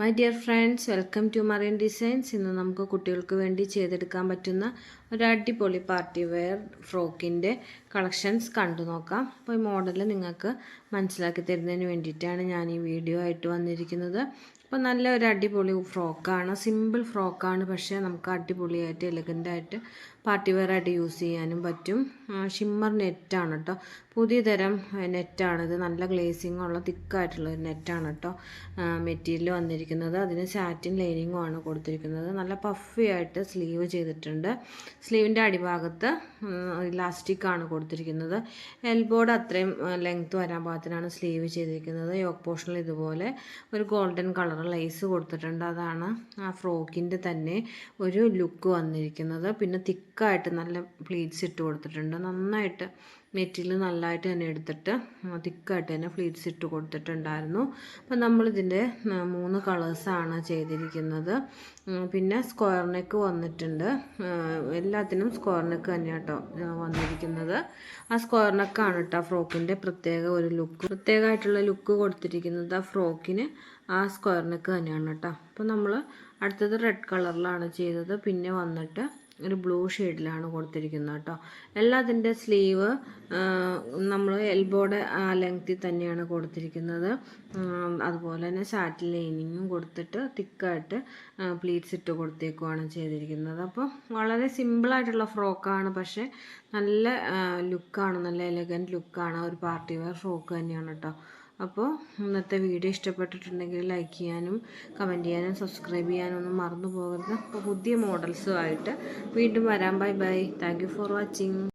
My dear friends welcome to Mariyan designs ഇന്ന് നമുക്ക് കുട്ടികൾക്ക് വേണ്ടി ചെയ്തെടുക്കാൻ പറ്റുന്ന ഒരു അടിപൊളി പാർട്ടി വെയർ ഫ്രോക്കിന്റെ കളക്ഷൻസ് കണ്ടു നോക്കാം. അപ്പോൾ ഈ മോഡൽ നിങ്ങൾക്ക് മനസ്സിലാക്കി തരുന്നതിന് വേണ്ടിയിട്ടാണ് ഞാൻ ഈ വീഡിയോ ആയിട്ട് വന്നിരിക്കുന്നത്. അപ്പോൾ നല്ല ഒരു അടിപൊളി ഫ്രോക്കാണ് സിമ്പിൾ ഫ്രോക്കാണ് പക്ഷേ നമുക്ക് അടിപൊളിയായിട്ട് എലഗന്റായിട്ട് പാർട്ടി വെയർ ആയിട്ട് യൂസ് ചെയ്യാനും പറ്റും. ഷിമ്മർ നെറ്റാണ് കേട്ടോ പുതിയ തരം നെറ്റാണിത് നല്ല ഗ്ലേസിംഗ് ഉള്ള തിക്കായിട്ടുള്ള ഒരു നെറ്റാണ് കേട്ടോ മെറ്റീരിയൽ വന്നിരിക്കുന്നത്. അതിന് സാറ്റിൻ ലൈനിങ്ങും ആണ് കൊടുത്തിരിക്കുന്നത്. നല്ല പഫി ആയിട്ട് സ്ലീവ് ചെയ്തിട്ടുണ്ട്. സ്ലീവിന്റെ അടിഭാഗത്ത് ഇലാസ്റ്റിക് ആണ് കൊടുത്തിരിക്കുന്നത്. എൽബോർഡ് അത്രയും ലെങ്ത് വരാൻ പാകത്തിനാണ് സ്ലീവ് ചെയ്തിരിക്കുന്നത്. യോക്ക് പോർഷനിൽ ഇതുപോലെ ഒരു ഗോൾഡൻ കളർ ലൈസ് കൊടുത്തിട്ടുണ്ട്. അതാണ് ആ ഫ്രോക്കിന്റെ തന്നെ ഒരു ലുക്ക് വന്നിരിക്കുന്നത്. പിന്നെ തിക്കായിട്ട് നല്ല പ്ലീറ്റ്സ് ഇട്ട് കൊടുത്തിട്ടുണ്ട്. നന്നായിട്ട് മെറ്റീരിയൽ നല്ലതായിട്ട് തന്നെ എടുത്തിട്ട് തിക്കായിട്ട് തന്നെ ഫ്ലീറ്റ്സ് ഇട്ട് കൊടുത്തിട്ടുണ്ടായിരുന്നു. അപ്പം നമ്മളിതിന്റെ മൂന്ന് കളേഴ്സാണ് ചെയ്തിരിക്കുന്നത്. പിന്നെ സ്ക്വയർ നെക്ക് വന്നിട്ടുണ്ട്. എല്ലാത്തിനും സ്ക്വയർ നെക്ക് തന്നെ കേട്ടോ വന്നിരിക്കുന്നത്. ആ സ്ക്വയർ നെക്കാണ് കേട്ടോ ഫ്രോക്കിന്റെ പ്രത്യേക ഒരു ലുക്ക് പ്രത്യേകമായിട്ടുള്ള ലുക്ക് കൊടുത്തിരിക്കുന്നത് ആ ഫ്രോക്കിന് ആ സ്ക്വയർ നെക്ക് തന്നെയാണ് കേട്ടോ അപ്പോൾ നമ്മൾ അടുത്തത് റെഡ് കളറിലാണ് ചെയ്തത്. പിന്നെ വന്നിട്ട് ഒരു ബ്ലൂ ഷെയ്ഡിലാണ് കൊടുത്തിരിക്കുന്നത് കേട്ടോ. എല്ലാത്തിന്റെ സ്ലീവ് നമ്മൾ എൽബോയുടെ ആ ലെങ്ത്തിൽ തന്നെയാണ് കൊടുത്തിരിക്കുന്നത്. അതുപോലെ തന്നെ സാറ്റിൽ ലൈനിങ്ങും കൊടുത്തിട്ട് തിക്കായിട്ട് പ്ലീറ്റ്സ് ഇട്ട് കൊടുത്തേക്കുവാണ് ചെയ്തിരിക്കുന്നത്. അപ്പോൾ വളരെ സിമ്പിളായിട്ടുള്ള ഫ്രോക്കാണ്. പക്ഷേ നല്ല ലുക്കാണ് നല്ല എലഗന്റ് ലുക്കാണ് ഒരു പാർട്ടി വെയർ ഫ്രോക്ക് തന്നെയാണ് കേട്ടോ. അപ്പോൾ ഇന്നത്തെ വീഡിയോ ഇഷ്ടപ്പെട്ടിട്ടുണ്ടെങ്കിൽ ലൈക്ക് ചെയ്യാനും കമന്റ് ചെയ്യാനും സബ്സ്ക്രൈബ് ചെയ്യാനും ഒന്നും മറന്നു പോകരുത്. അപ്പോൾ പുതിയ മോഡൽസുമായിട്ട് വീണ്ടും വരാം. Bye bye thank for watching